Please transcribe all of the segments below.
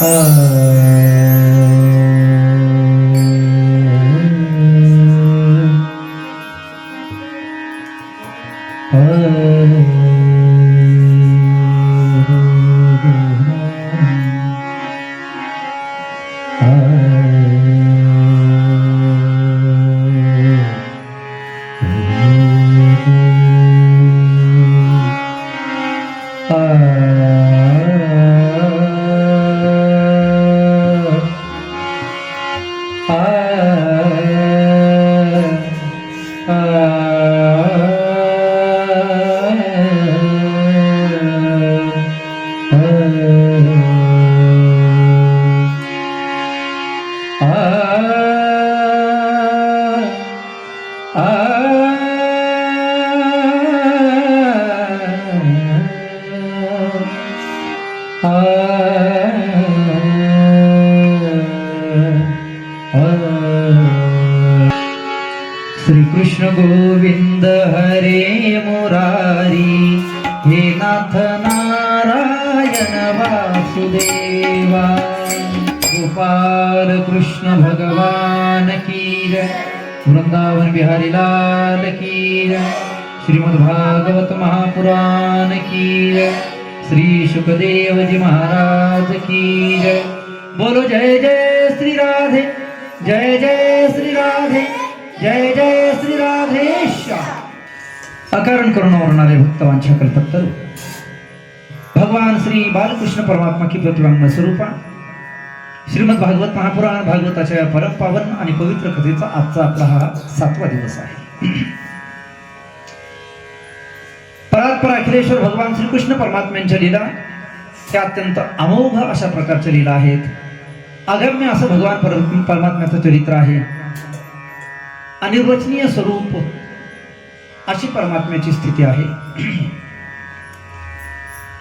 嗯来 जी महाराज की जय। बोलो जय जय श्री राधे जय जय श्री राधे जय जय श्री राधेश अकारण करून वर्णारे भक्तवांच्या कल्पत्तरू भगवान श्री बालकृष्ण परमात्मा की प्रतिभांग स्वरूपा। श्रीमद भागवत महापुराण भागवताच्या या परम पावन आणि पवित्र कथेचा आजचा आपला हा सातवा दिवस आहे. परात्पर अखिलेश्वर भगवान श्रीकृष्ण परमात्म्यांच्या लीला त्या अत्यंत अमोघ अशा प्रकारच्या लीला आहेत. अगम्य असं भगवान पर- परमात्म्याचं चरित्र आहे. अनिर्वचनीय स्वरूप अशी परमात्म्याची स्थिती आहे.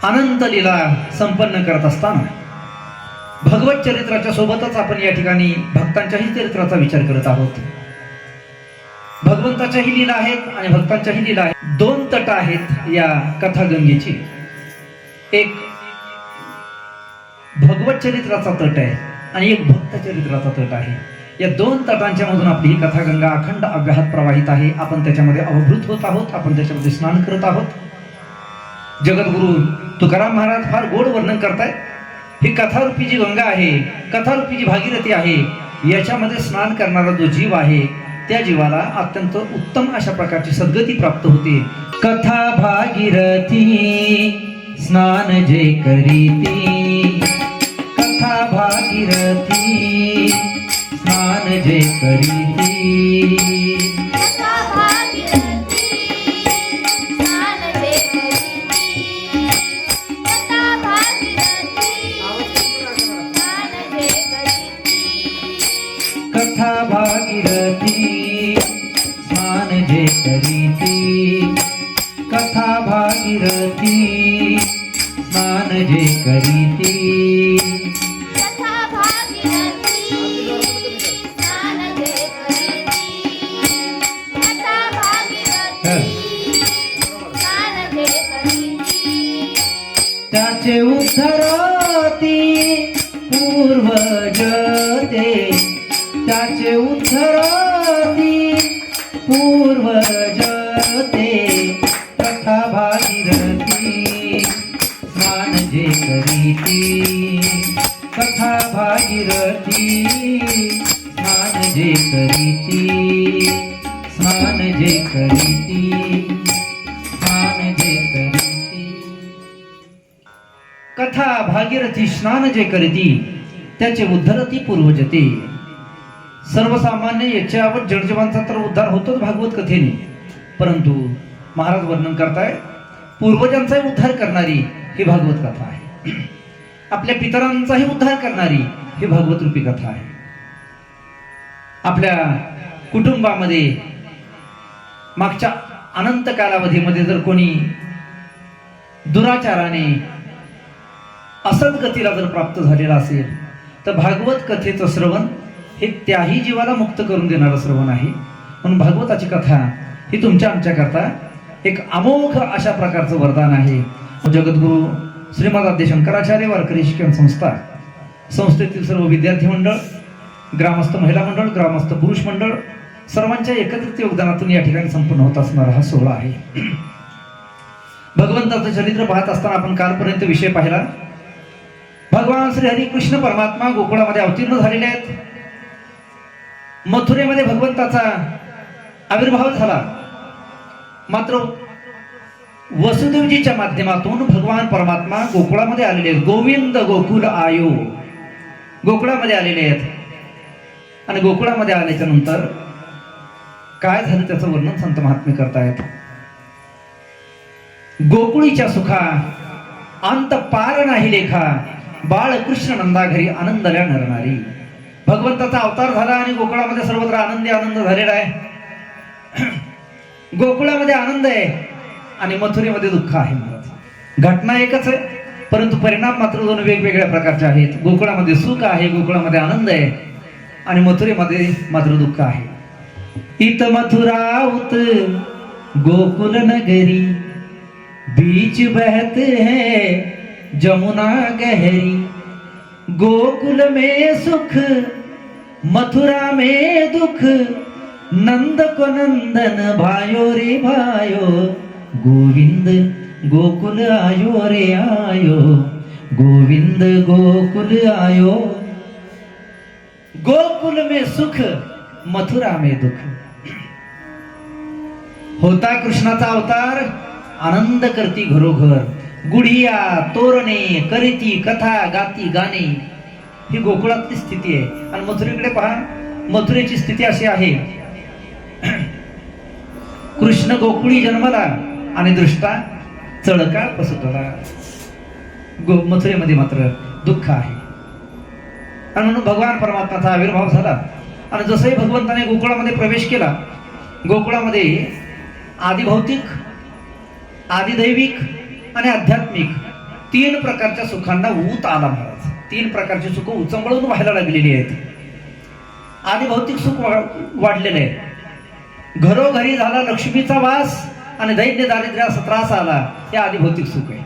अनंत लीला संपन्न करत असताना भगवत चरित्राच्या सोबतच आपण या ठिकाणी भक्तांच्याही चरित्राचा विचार करत आहोत. भगवंताच्याही लीला आहेत आणि भक्तांच्याही लीला आहेत. दोन तट आहेत या कथागंगेची. एक भगवत चरित्राचा तट आहे आणि एक भक्त चरित्राचा तट आहे. या दोन तटांच्या मधून आपली ही कथागंगा अखंड अव्याहत प्रवाहित आहे. आपण त्याच्यामध्ये अवभूत होत आहोत. आपण त्याच्यामध्ये स्नान करत आहोत. जगद्गुरु तुकाराम महाराज फार गोड वर्णन करतायत. ही कथारूपी जी गंगा आहे कथारूपी जी भागीरथी आहे याच्यामध्ये स्नान करणारा जो जीव आहे त्या जीवाला अत्यंत उत्तम अशा प्रकारची सद्गती प्राप्त होते. कथा भागीरथी स्नान जे करीती. भागीरथी स्नान जे करीती. कथा भागीरथी स्नान जे करीती. कथा भागीरथी स्नान जे करीती. जे करीती त्याचे उद्धार ती पूर्वजते. सर्वसामान्य याच्यावर जडजवांचा तर उद्धार होतोच भागवत कथेने. परंतु महाराज वर्णन करताय पूर्वजांचाही उद्धार करणारी ही भागवत कथा आहे. आपल्या पितरांचाही उद्धार करणारी ही भागवत रूपी कथा आहे. आपल्या कुटुंबामध्ये मागच्या अनंत कालावधीमध्ये जर कोणी दुराचाराने असत गतीला जर प्राप्त झालेला असेल तर भागवत कथेचं श्रवण हे त्याही जीवाला मुक्त करून देणारं श्रवण आहे. म्हणून भागवताची कथा ही तुमच्या आमच्याकरता एक अमोघ अशा प्रकारचं वरदान आहे. जगद्गुरू श्रीमद शंकराचार्य वारकरी शिक्षण संस्था संस्थेतील सर्व विद्यार्थी मंडळ ग्रामस्थ महिला मंडळ ग्रामस्थ पुरुष मंडळ सर्वांच्या एकत्रित योगदानातून या ठिकाणी संपन्न होत असणारा हा सोहळा आहे. भगवंताचं चरित्र पाहत असताना आपण कालपर्यंत विषय पाहिला. भगवान श्री हरी कृष्ण परमात्मा गोकुळामध्ये अवतीर्ण झालेले आहेत. मथुरेमध्ये भगवंताचा आविर्भाव झाला. मात्र वसुदेवजीच्या माध्यमातून भगवान परमात्मा गोकुळामध्ये आलेले आहेत. गोविंद गोकुल आयो. गोकुळामध्ये आलेले आहेत. आणि गोकुळामध्ये आल्याच्यानंतर काय झालं त्याचं वर्णन संत महात्मे करतायत? गोकुळीच्या सुखा अंत पार नाही लेखा बाळ कृष्ण नंदा घरी आनंदल्या नरणारी. भगवंताचा अवतार झाला आणि गोकुळामध्ये सर्वत्र आनंदी आनंद झालेला आहे. गोकुळामध्ये आनंद आहे आणि मथुरेमध्ये दुःख आहे महाराज घटना एकच आहे परंतु परिणाम मात्र दोन वेगवेगळ्या प्रकारचे आहेत. गोकुळामध्ये सुख आहे गोकुळामध्ये आनंद आहे आणि मथुरेमध्ये मात्र दुःख आहे. इत मथुरा उत गोकुल नगरी बीच बहते है जमुना गहरी, गोकुल में सुख, मथुरा में दुख, नंद को नंदन भायो रे भायो, गोविंद गोकुल आयो रे आयो, गोविंद गोकुल आयो। गोकुल में सुख, मथुरा में दुख। होता कृष्णाचा अवतार, आनंद करती घरोघर। गुढिया तोरणे करीती कथा गाती गाणे ही गोकुळातली स्थिती आहे आणि मथुरेकडे पहा मथुरेची स्थिती अशी आहे कृष्ण गोकुळी जन्मला आणि दृष्टा चळका पसुतला गो मथुरेमध्ये मात्र दुःख आहे आणि म्हणून भगवान परमात्माचा आविर्भाव झाला आणि जसंही भगवंताने गोकुळामध्ये प्रवेश केला गोकुळामध्ये आदिभौतिक आदिदैविक आणि आध्यात्मिक तीन प्रकारच्या सुखांना ऊत आला महाराज. तीन प्रकारची सुख उचंबळून व्हायला लागलेली आहेत. आधी भौतिक सुख वा- वाढलेलं आहे. घरोघरी झाला लक्ष्मीचा वास आणि दैन्य दारिद्र्याचा त्रास आला हे आदिभौतिक सुख आहे.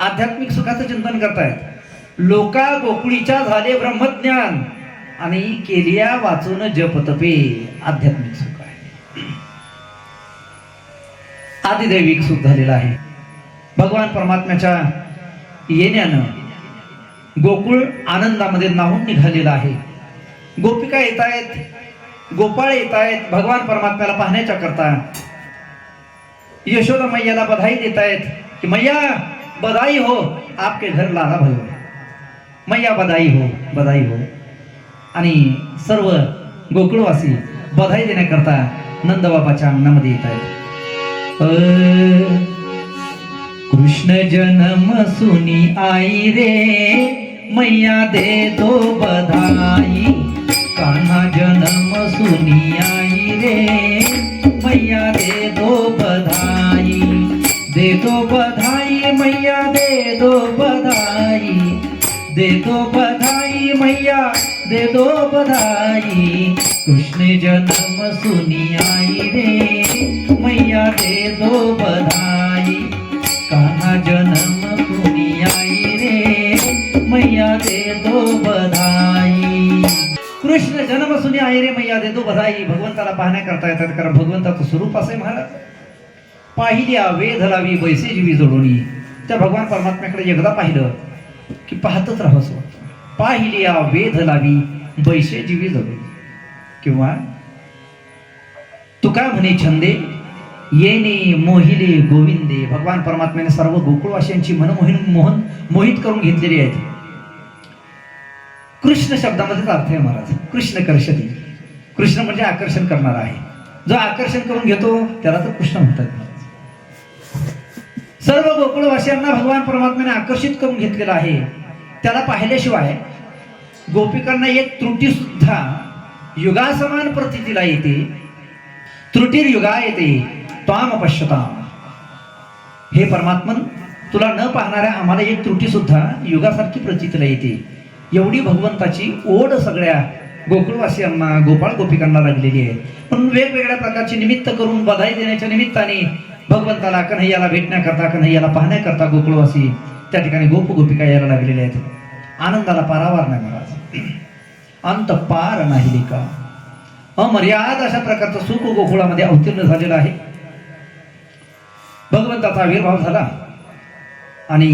आध्यात्मिक सुखाचं चिंतन करतायत. लोका गोकुळीच्या झाले ब्रह्मज्ञान आणि केलिया वाचून जपतपे आध्यात्मिक सुख. आदिदैविक सुख झालेलं आहे. भगवान परमात्म्याच्या येण्यानं गोकुळ आनंदामध्ये नाहून निघालेला आहे. गोपिका येत आहेत गोपाळ येत आहेत भगवान परमात्म्याला पाहण्याच्या करता यशोदा मैयाला बधाई देत आहेत की मैया बधाई हो आपके घर लाला भयो मैया बधाई हो बधाई हो. आणि सर्व गोकुळवासी बधाई देण्याकरता नंदबाबाच्या अंगणामध्ये येत आहेत कृष्ण जन्म सुनी आई रे मैया दे दो बधाई। कान्हा जन्म सुनी आई रे मैया दे दो बधाई। दे दो बधाई मैया दे दो बधाई। दे दो बधाई मैया दे दो बधाई कृष्ण जन्म सुनी आई रे। मैया दे दो बधाई कान्हा जन्म सुनी आई रे। मैया दे दो बधाई कृष्ण जन्म सुनी आई रे मैया दे दो बधाई भगवंताला पाहण्याकरता येतात कारण भगवंताचं स्वरूप असे महाराज. पाहिल्या वेध लावी बैसे जीवी जोडोनी. त्या भगवान परमात्म्याकडे एकदा पाहिलं की पाहतच राहावंसं वाटतं. पाहिल्या वेध लावी बैसे जीवी जोडोनी किंवा तुका म्हणे छंदे? येणे मोहिले गोविंदे. भगवान परमात्म्याने सर्व गोकुळवासियांची मन मोहिन मोहन मोहित करून घेतलेली आहेत. कृष्ण शब्दामध्येच अर्थ आहे महाराज. कृष्ण कर्षती कृष्ण म्हणजे आकर्षण करणारा आहे. जो आकर्षण करून घेतो त्याला तर कृष्ण म्हणतात. सर्व गोकुळवासियांना भगवान परमात्म्याने आकर्षित करून घेतलेला आहे. त्याला पाहिल्याशिवाय गोपिकांना एक त्रुटी सुद्धा युगासमान प्रतितीला येते. त्रुटीर युगा येते. त्वाम पश्यताम हे परमात्मन तुला न पाहणाऱ्या आम्हाला एक त्रुटी सुद्धा युगासारखी प्रचितीला येते. एवढी भगवंताची ओढ सगळ्या गोकुळवासियांना गोपाळ गोपिकांना लागलेली आहे. म्हणून वेगवेगळ्या प्रकारची निमित्त करून बधाई देण्याच्या निमित्ताने भगवंताला कन्हैयाला भेटण्याकरता कन्हैयाला पाहण्याकरता गोकुळवासी त्या ठिकाणी गोप गोपिका यायला लागलेल्या आहेत. आनंदाला पारावार नाही महाराज. अंत पार नाही का अमर्याद अशा प्रकारचं सुख गोकुळामध्ये अवतीर्ण झालेलं आहे. भगवंताचा आविर्भाव झाला. आणि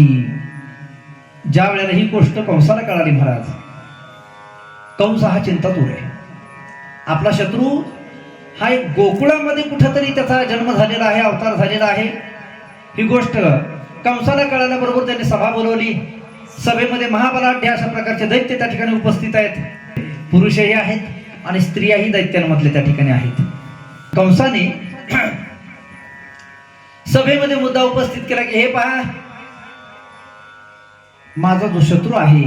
ज्या वेळेला ही गोष्ट कंसाला कळाली महाराज कंस हा चिंतातूर आहे. आपला शत्रू हा एक गोकुळामध्ये कुठंतरी त्याचा जन्म झालेला आहे अवतार झालेला आहे. ही गोष्ट कंसाला कळाल्याबरोबर त्यांनी सभा बोलवली. सभेमध्ये महाबलाढ्य अशा प्रकारचे दैत्य त्या ठिकाणी उपस्थित आहेत. पुरुषही आहेत आणि स्त्रियाही दैत्यांमधले त्या ठिकाणी आहेत. कंसाने सभेमध्ये मुद्दा उपस्थित केला की हे पहा माझा जो शत्रू आहे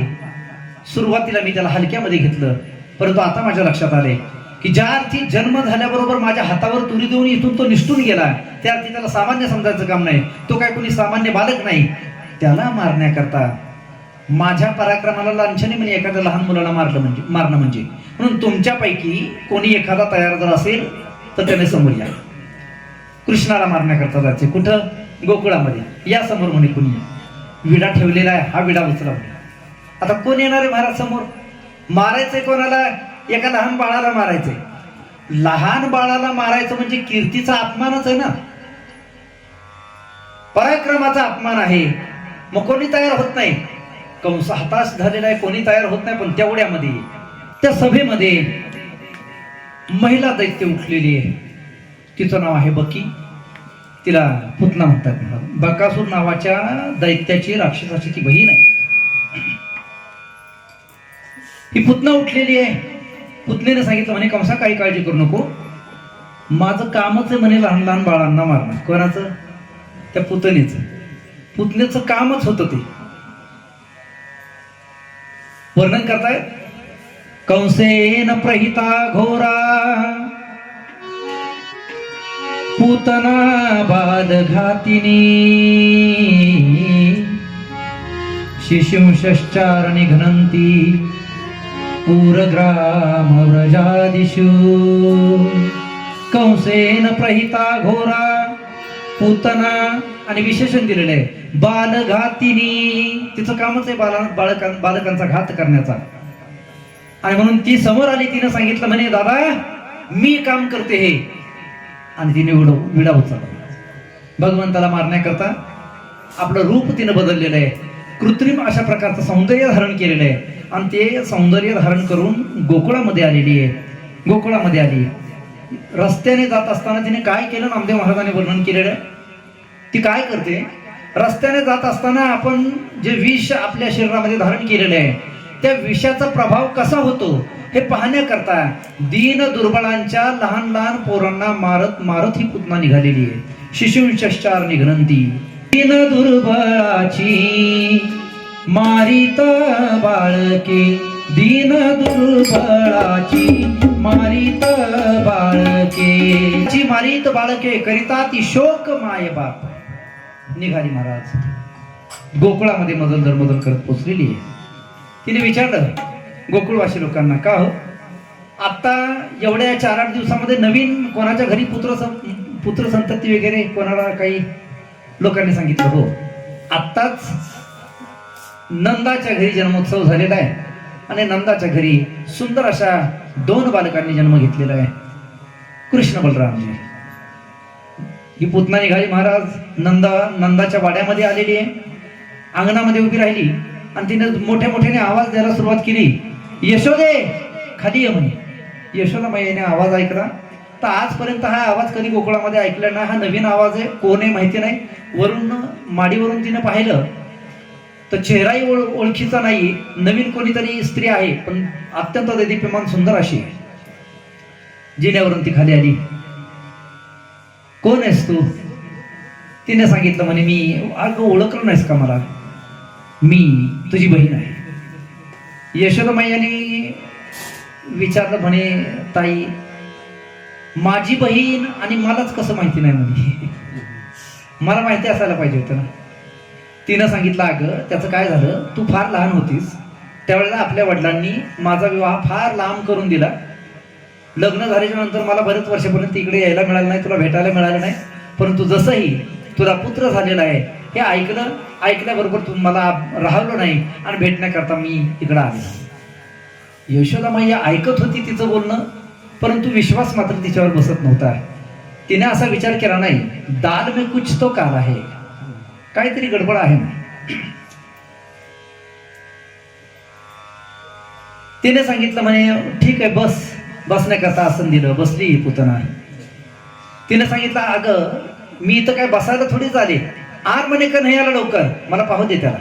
सुरुवातीला मी त्याला हलक्यामध्ये घेतलं परंतु आता माझ्या लक्षात आले की ज्या अर्थी जन्म झाल्याबरोबर माझ्या हातावर तुरी देऊन इथून तो निष्ठून गेला त्या अर्थी त्याला सामान्य समजायचं काम नाही. तो काय कोणी सामान्य बालक नाही. त्याला मारण्याकरता माझ्या पराक्रमाला लांछने म्हणजे एखाद्या लहान मुलाला मारलं म्हणजे मारणं म्हणजे. म्हणून तुमच्यापैकी कोणी एखादा तयार जर असेल तर त्याने समोर या. कृष्णाला मारण्याकरता जायचे. कुठं? गोकुळामध्ये. या समोर म्हणे कुणी. विडा ठेवलेला आहे. हा विडा उचला म्हणे. आता कोण येणार आहे महाराज समोर? मारायचंय कोणाला? एका लहान बाळाला मारायचंय. लहान बाळाला मारायचं म्हणजे कीर्तीचा अपमानच आहे ना? पराक्रमाचा अपमान आहे. मग कोणी तयार होत नाही? कंस हताश झालेला आहे कोणी तयार होत नाही पण तेवढ्यामध्ये त्या सभेमध्ये महिला दैत्य उठलेली आहे. तिचं नाव आहे बकी. तिला पुतना म्हणतात. बकासूर नावाच्या दैत्याची राक्षसाची ती बहीण आहे. ही पुतना उठलेली आहे. पुतलेने सांगितलं म्हणे कंसा काही काळजी करू नको. माझं कामच आहे म्हणे लहान लहान बाळांना मारणं. कोणाचं? त्या पुतणीचं. पुतणीचं कामच होतं ते. वर्णन करताय? कंसेन प्रहिता घोरा पूतना बाद घातिनी शिशुंश्चार निघ्नन्ति पूरग्राम व्रजादिषु कंसेन प्रहिता घोरा पूतना आणि विशेषण दिलेलं आहे बालघातिनी. तिचं कामच आहे बाला बालकां बालकांचा घात करण्याचा. आणि म्हणून ती समोर आली तिनं सांगितलं म्हणे दादा मी काम करते हे. आणि तिने विडा विडा उचलला. भगवंताला मारण्याकरता आपलं रूप तिनं बदललेलं आहे. कृत्रिम अशा प्रकारचं सौंदर्य धारण केलेलं आहे. आणि ते सौंदर्य धारण करून गोकुळामध्ये आलेली आहे. गोकुळामध्ये आली. रस्त्याने जात असताना तिने काय केलं? नामदेव महाराजांनी वर्णन केलेलं आहे. ती काय करते? रस्त्याने जात असताना आपण जे विष आपल्या शरीरामध्ये धारण केलेलं आहे त्या विषाचा प्रभाव कसा होतो हे पाहण्याकरता दीन दुर्बळांच्या लहान लहान पोरांना मारत मारत ही पुतना निघालेली आहे. शिशुंचार निघनंती. दीन दुर्बळाची मारित बाळके दीन दुर्बळाची मारित बाळके. जी मारित बाळके करिता ती शोक माय बाप. निघाली महाराज. गोकुळामध्ये मदल दरमदल करत पोचलेली आहे. तिने विचारलं गोकुळवासी लोकांना का हो? आता एवढ्या चार आठ दिवसामध्ये नवीन कोणाच्या घरी पुत्र सं- पुत्र संतती वगैरे कोणाला काही लोकांनी सांगितलं? हो. आत्ताच नंदाच्या घरी जन्मोत्सव झालेला आहे. आणि नंदाच्या घरी सुंदर अशा दोन बालकांनी जन्म घेतलेला आहे. कृष्ण बलरामजी ही पुतना निघाली महाराज नंदा नंदाच्या वाड्यामध्ये आलेली आहे. अंगणामध्ये उभी राहिली. आणि तिने मोठ्या मोठ्याने आवाज द्यायला सुरुवात केली. यशोदे खाली ये म्हणे. यशोदा मैयाने आवाज ऐकला. तर आजपर्यंत हा आवाज कधी गोकुळामध्ये ऐकला नाही. हा नवीन आवाज आहे. कोण आहे माहिती नाही. वरून माडीवरून तिने पाहिलं. तर चेहराही ओळ ओळखीचा नाही नवीन कोणीतरी स्त्री आहे पण अत्यंत दैदिप्यमान सुंदर अशी आहे. जिन्यावरून ती खाली आली. कोण आहेस तू? तिने सांगितलं म्हणे मी अगं ओळखलं नाहीस का मला? मी तुझी बहीण आहे. यशोदमय्याने विचारलं म्हणे ताई माझी बहीण आणि मलाच कसं माहिती नाही म्हणे? मला माहिती असायला पाहिजे होतं ना. तिनं सांगितलं अगं त्याचं काय झालं? तू फार लहान होतीस. त्यावेळेला आपल्या वडिलांनी माझा विवाह फार लांब करून दिला. लग्न झाल्याच्यानंतर मला बरेच वर्षापर्यंत इकडे यायला मिळालं नाही तुला भेटायला मिळालं नाही. परंतु जसंही तुला पुत्र झालेला आहे हे ऐकलं ऐकल्याबरोबर तू मला राहलो नाही आणि भेटण्याकरता मी इकडं आले. यशोदा मैया ऐकत होती तिचं बोलणं परंतु विश्वास मात्र तिच्यावर बसत नव्हता. तिने असा विचार केला नाही दाल में कुछ तो काल आहे काहीतरी गडबड आहे तिने सांगितलं म्हणे ठीक आहे बस. बसण्याकरता आसन दिलं. बसली पुतना तिने सांगितलं अगं मी इथं काय बसायला थोडीच आले. आण म्हणे कन्हैयाला लवकर. मला पाहू दे त्याला.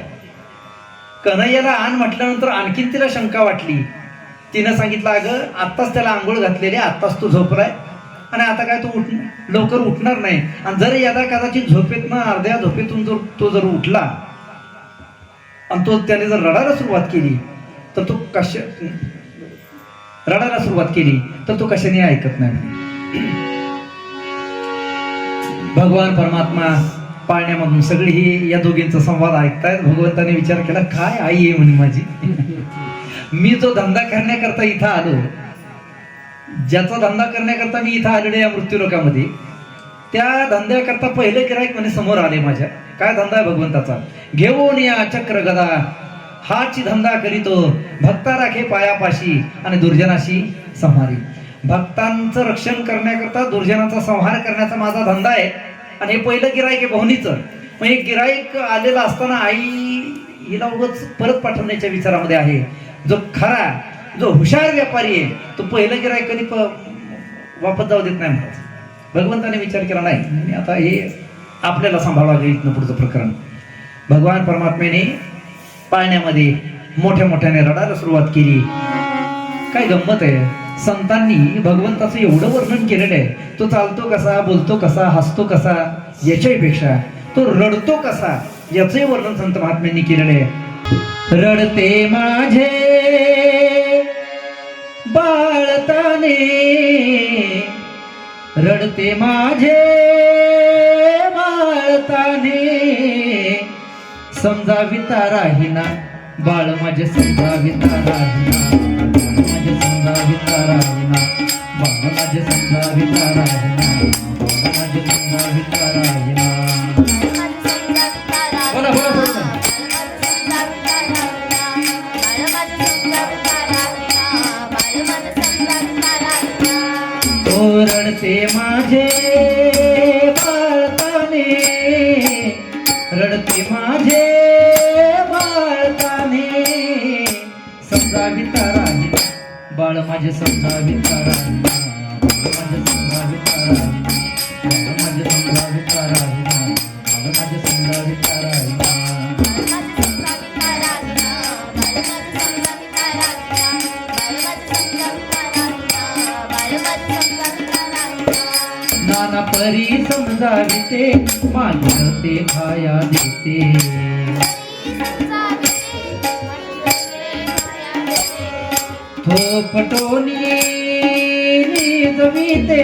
कन्हैयाला आण म्हटल्यानंतर आणखीन तिला शंका वाटली. तिनं सांगितलं अगं आत्ताच त्याला आंघोळ घातलेली आत्ताच तू झोपलाय. आणि आता काय तो उठ लवकर उठणार नाही. आणि जर यादा कदाचित झोपेत ना अर्ध्या झोपेतून जर तो जर उठला आणि तो त्याने जर रडायला सुरुवात केली तर तो कश रडायला सुरुवात केली तर तो कशाने ऐकत नाही? भगवान परमात्मा पाळण्यामधून सगळी ही या दोघींचा संवाद ऐकतायत. भगवंताने विचार केला काय आई आहे म्हणे माझी? मी जो धंदा करण्याकरता इथं आलो ज्याचा धंदा करण्याकरता मी इथं आलेलो या मृत्यूलोकामध्ये त्या धंद्याकरता पहिले गिराईक म्हणे समोर आले माझ्या. काय धंदा आहे भगवंताचा? घेऊन या चक्र गदा हाची धंदा करीतो. भक्ता राखे पायापाशी आणि दुर्जनाशी संहारी. भक्तांचं रक्षण करण्याकरता दुर्जनाचा संहार करण्याचा माझा धंदा आहे. आणि हे पहिलं गिराईक आहे बहुनीचं मग हे गिराईक आलेलं असताना आई हिला उगाच परत पाठवण्याच्या विचारामध्ये आहे. जो खरा जो हुशार व्यापारी आहे तो पहिलं गिराय कधी वापस जाऊ देत नाही म्हणत भगवंताने विचार केला नाही आणि आता हे आपल्याला सांभाळावं लागेल इथनं पुढचं प्रकरण. भगवान परमात्म्याने पाळण्यामध्ये मोठ्या मोठ्याने रडायला सुरुवात केली. काय गंमत आहे. संतांनी भगवंताचं एवढं वर्णन केलेलं आहे. तो चालतो कसा बोलतो कसा हसतो कसा याच्याही पेक्षा तो रडतो कसा याचंही वर्णन संत महात्म्यांनी केलेलं आहे. रडते माझे बाळताने रडते माझे बाळताने. समजाविता राहिना बाळ माझे समजाविता राहीना माझे समजाविता राहिना बाळ माझे समजाविता राहिना बाळ माझे समजाविता राहिना रडते माझे बाळताने रडते माझे बाळताने समजा समजाविता आहे बाळ माझे समजाविता राहीना आहे माझे समजाविता राहीना आहे देते मागील ते खाया देते. थोपटोनी निजविते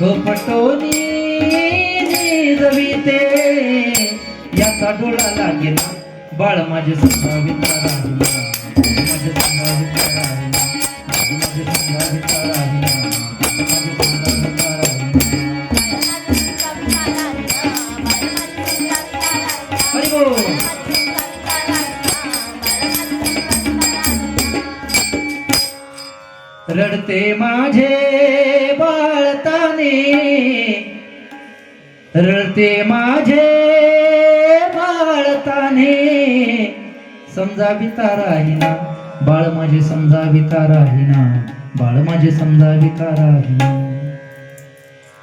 थोपटोनी निजविते याचा डोळा लागेल बाळ माझे संभाविता राहिला रडते माझे बाळताने रडते माझे बाळताने समजाविता राहिना. बाळ माझे समजा समजाविता राहिना. बाळ माझे समजा समजाविता राहिना.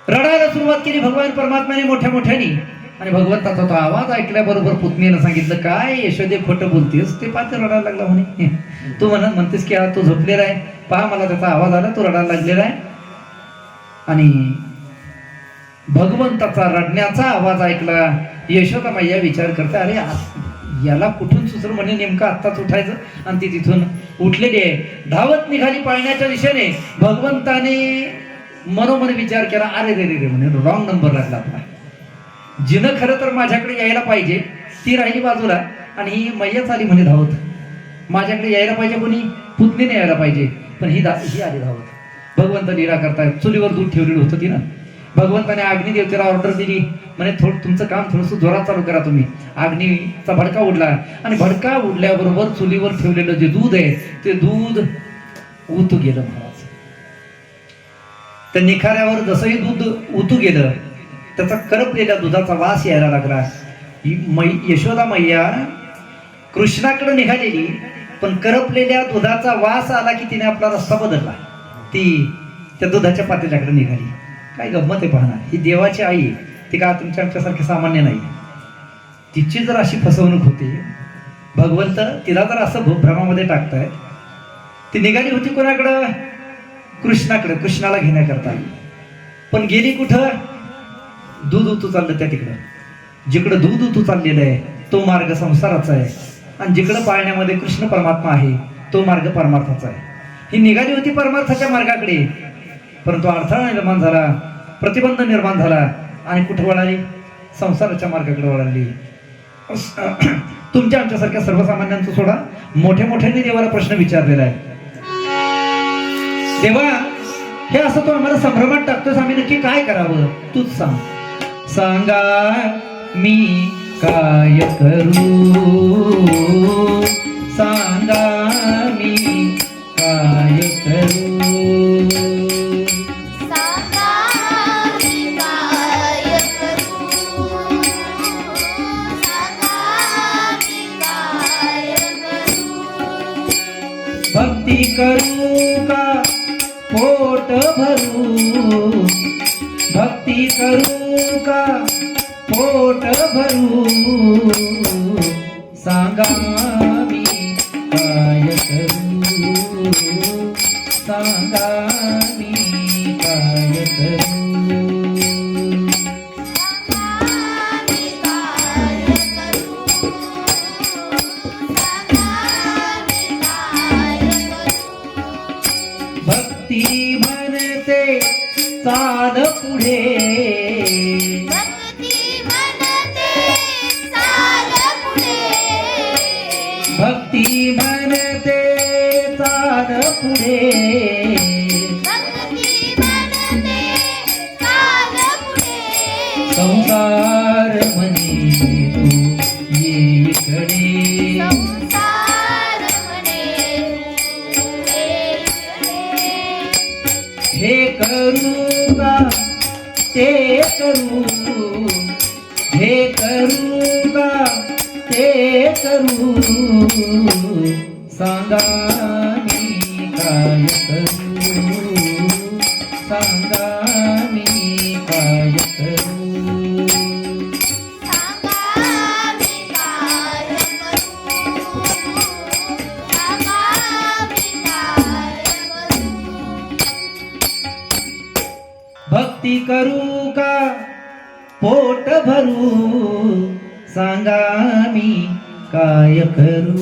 रडायला सुरुवात केली भगवान परमात्म्याने मोठ्या मोठ्याने. आणि भगवंताचा तो आवाज ऐकल्याबरोबर पुतणीनं सांगितलं काय यशोदे खोटं बोलतेस? ते पात्र रडायला लागला म्हणे. तू म्हणत म्हणतेस की हा तू झोपलेला आहे. पहा मला त्याचा आवाज आला तो रडायला लागलेला आहे. आणि भगवंताचा रडण्याचा आवाज ऐकला. यशोदा मैया विचार करते अरे याला कुठून सुचर म्हणे नेमकं आत्ताच उठायचं? आणि ती तिथून उठलेली आहे. धावत निघाली पाळण्याच्या दिशेने. भगवंताने मनोमन विचार केला अरे रे रे रे म्हणे रॉंग नंबर लागला आपला. जिनं खरं तर माझ्याकडे यायला पाहिजे ती राहिली बाजूला आणि ही मैयाच आली म्हणे धावत. माझ्याकडे यायला पाहिजे कोणी? पुतणीने यायला पाहिजे. पण ही दा ही आली धावत. भगवंत निरा करताय. चुलीवर दूध ठेवलेलं होतं ती ना भगवंताने अग्निदेवतेला ऑर्डर दिली. म्हणे थोडं तुमचं काम थोडंसं जोरात चालू करा तुम्ही. अग्नीचा भडका उडला. आणि भडका उडल्याबरोबर चुलीवर ठेवलेलं जे दूध आहे ते दूध उतू गेलं महाराज. त्या निखाऱ्यावर जसंही दूध उतू गेलं त्याचा करपलेल्या दुधाचा वास यायला लागला. यशोदा मैया कृष्णाकडे निघालेली. पण करपलेल्या दुधाचा वास आला की तिने आपला रस्ता बदलला. ती त्या दुधाच्या पातेल्याकडे निघाली. काय गंमत आहे पाहणार ही देवाची आई ती का तुमच्या आमच्यासारखी सामान्य नाही? तिची जर अशी फसवणूक होते भगवंत तिला जर असं भ्रमामध्ये टाकताय ती निघाली होती कोणाकडं? कृष्णाकडे कृष्णाला घेण्याकरता. पण गेली कुठं? दूध उतू चाललं त्या तिकडं. जिकडं दूध उतू चाललेलं आहे तो मार्ग संसाराचा आहे. आणि जिकडं पाळण्यामध्ये कृष्ण परमात्मा आहे तो मार्ग परमार्थाचा आहे. ही निघाली होती परमार्थाच्या मार्गाकडे परंतु अडथळा निर्माण झाला प्रतिबंध निर्माण झाला आणि कुठं वळाली? संसाराच्या मार्गाकडे वळाली. तुमच्या आमच्यासारख्या सर्वसामान्यांचं सोडा. मोठ्या मोठ्याने देवाला प्रश्न विचारलेला आहे. देवा हे असं तो आम्हाला संभ्रमात टाकतोस आम्ही नक्की काय करावं? तूच सांग. सांगा मी काय करू? सांगा मी काय करू? भक्ती करू का? पोट भरू? भक्ती करू का? पोट भरू. सांगा. काय करू?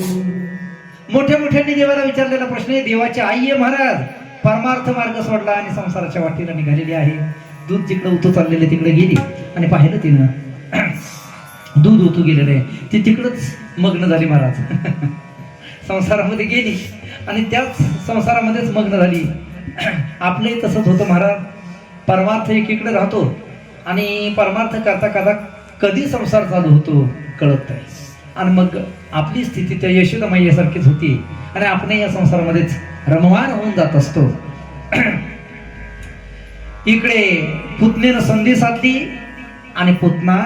मोठ्या मोठ्यांनी देवाला विचारलेला प्रश्न आहे देवाची आई आहे महाराज. परमार्थ मार्ग सोडला आणि संसाराच्या वाटेला निघालेली आहे. दूध जिकडं उतू चाललेलं तिकडे गेली. आणि पाहिलं तिनं. दूध उतू गेलेलं आहे. ती तिकडंच मग्न झाली महाराज. संसारामध्ये गेली आणि त्याच संसारामध्येच मग्न झाली. आपलंही तसंच होतं महाराज. परमार्थ एकीकडे राहतो आणि परमार्थ करता करता कधी संसार चालू होतो कळत नाही. आणि मग आपली स्थिती त्या यशोदा मैयासारखीच होती. आणि आपण या संसारामध्येच रमवार होऊन जात असतो. इकडे पुतनेनं संधी साधली आणि पुतना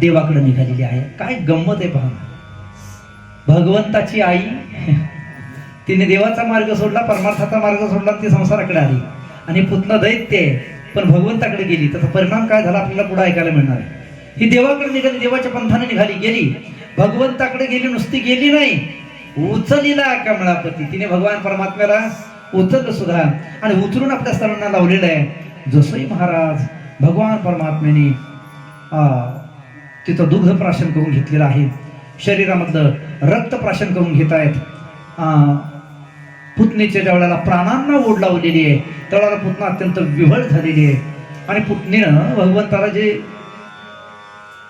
देवाकडे निघालेली आहे. काय गंमत आहे पहा भगवंताची आई तिने देवाचा मार्ग सोडला परमार्थाचा मार्ग सोडला ती संसाराकडे आली. आणि पुतना दैत्य आहे, पण भगवंताकडे गेली. त्याचा परिणाम काय झाला? आपल्याला पुढे ऐकायला मिळणार आहे. ही देवाकडे निघाली देवाच्या पंथाने निघाली गेली. भगवंताकडे गेली नुसती गेली नाही. उचलीला कमळापती. तिने भगवान परमात्म्याला उचललं सुद्धा. आणि उचलून आपल्या सर्वांना लावलेलं आहे. जसंही महाराज भगवान परमात्म्याने तिथं दुग्ध प्राशन करून घेतलेलं आहे. शरीरामधलं रक्त प्राशन करून घेत आहेत. पुतणीच्या ज्या प्राणांना ओढ लावलेली आहे. त्यावेळेला पुतना अत्यंत विव्हळ झालेली आहे. आणि पुतणीनं भगवंताला जे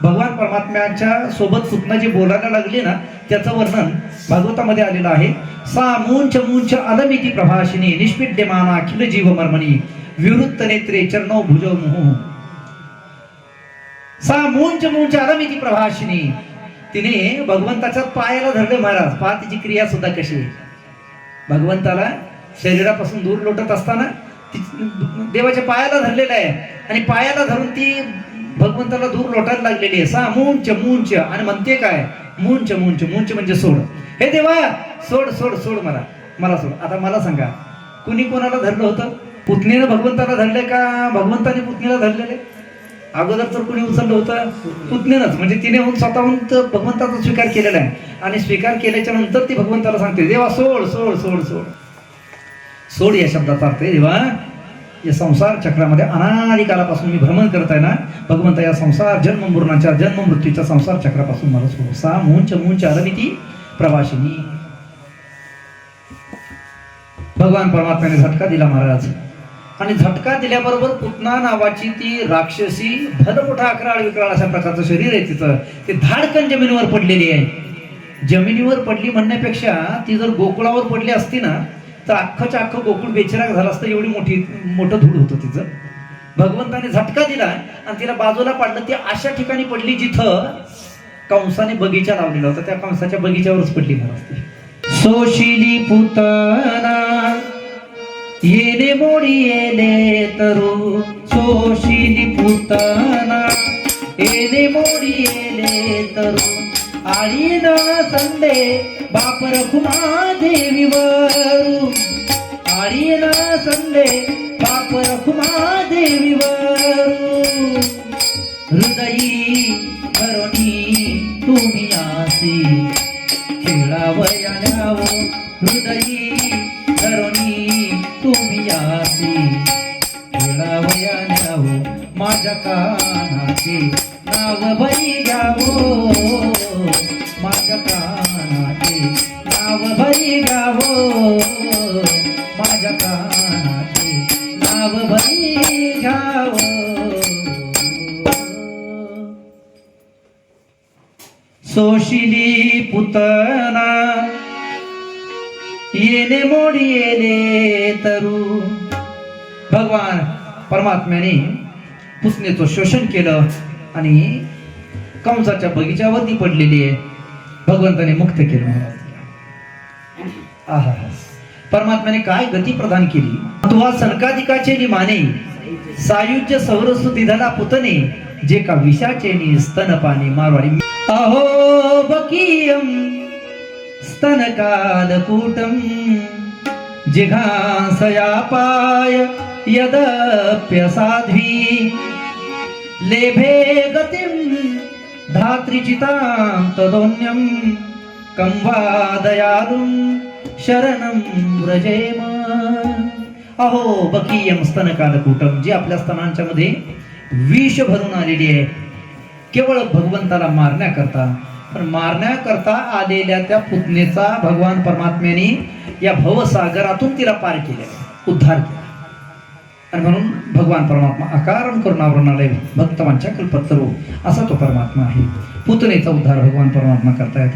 भगवान परमात्म्याच्या सोबत सुतना जी बोलायला लागली ना त्याचं वर्णन भागवतामध्ये आलेलं आहे. सा मूंच मूंच अलमिती प्रभाषिनी निष्पिड्यमान अखिल जीव मर्मणी विवृत्त नेत्रे चरणो भुजो मोह। सा मूंच मूंच अलमिती प्रभाषिनी तिने भगवंताच्या पायाला धरले महाराज. पहा तिची क्रिया सुद्धा कशी आहे. भगवंताला शरीरापासून दूर लोटत असताना देवाच्या पायाला धरलेलं आहे. आणि पायाला धरून ती भगवंताला दूर लोटायला लागलेली आहे. सा मुंच मुंच आणि म्हणते काय? मुंच मुंच मुंच म्हणजे सोड. हे देवा सोड सोड सोड मला. मला सोड. आता मला सांगा कुणी कोणाला धरलं होतं? पुतणीनं भगवंताला धरले का? भगवंताने पुतणीला धरलेले? अगोदर तर कुणी उचललं होतं? पुतणीनंच. म्हणजे तिने होऊन स्वतःहून तर भगवंताचा स्वीकार केलेला आहे. आणि स्वीकार केल्याच्यानंतर ती भगवंताला सांगते देवा सोड सोड सोड सोड. सोड या शब्दाचा अर्थ आहे देवा या संसार चक्रामध्ये अनादिकालापासून मी भ्रमण करत आहे ना भगवंत या संसार जन्म मरणाच्या जन्म मृत्यूच्या संसार चक्रापासून मला सोड सा मुंच मुंच अरमिती प्रवाशिनी भगवान परमात्म्याने झटका दिला महाराज. आणि झटका दिल्याबरोबर पुतना नावाची ती राक्षसी भरमोठा अकराळ विकराळ अशा प्रकारचं शरीर आहे तिचं. ते धाडकन जमिनीवर पडलेली आहे. जमिनीवर पडली म्हणण्यापेक्षा ती जर गोकुळावर पडली असती ना तर अख्खच्या अख्खं गोकुळ बेचिराग झालं असतं एवढी मोठी मोठं धूळ होतं तिचं. भगवंताने झटका दिला आणि तिला बाजूला पाडलं. ती अशा ठिकाणी पडली जिथं कंसाने बगीचा लावलेला होता. त्या कंसाच्या बगीच्यावरच पडली मला ती. सोशिली पुतना येणे मोडी येले तरू. सोशिली पुतना येणे मोडी येले तरू. आळी न संडे बापर खुमा देवीवरू आळी न संडे बापर खुमा देवीवरू हृदयी करुणी तुम्ही आसी खेळावयाव हृदयी करुणी तुम्ही आसी खेळावयाव माझ्या कानाचे नाव भरी माझ्या नाव भरी माझ्या नाव भरी सोशिली पुतना. येणे मोडी येले तरू. भगवान परमात्म्याने पुतणेचं शोषण केलं. आणि कंसाच्या बगीच्यावरती पडलेली आहे. भगवंताने मुक्त केलं आहा परमात्म्याने काय गती प्रदान केली? तुहा सनकाधिकाचे माने सायुज्य सौरसु दिधला पुतने जे का विषाचे नि स्तनपाने मारवाडी. अहो बकीयम पाय यदप्य साध्वी लेभे गतिं धात्रिचितां तदोन्यं कं वा दयालुं शरणं व्रजेम। अहो बकीयम स्तनकालकूटम जी आपल्या स्तनांच्या मध्ये विष भरून आलेली आहे केवळ भगवंताला मारण्याकरता पण मारण्याकरता आलेल्या त्या पुतनेचा भगवान परमात्म्याने या भवसागरातून तिला पार केलेला उद्धार केला आणि म्हणून भगवान परमात्मा आकारम करून आवरणालय भक्तवांच्या कल्पतरू असा तो परमात्मा आहे. पुतनेचा उद्धार भगवान परमात्मा करतायत.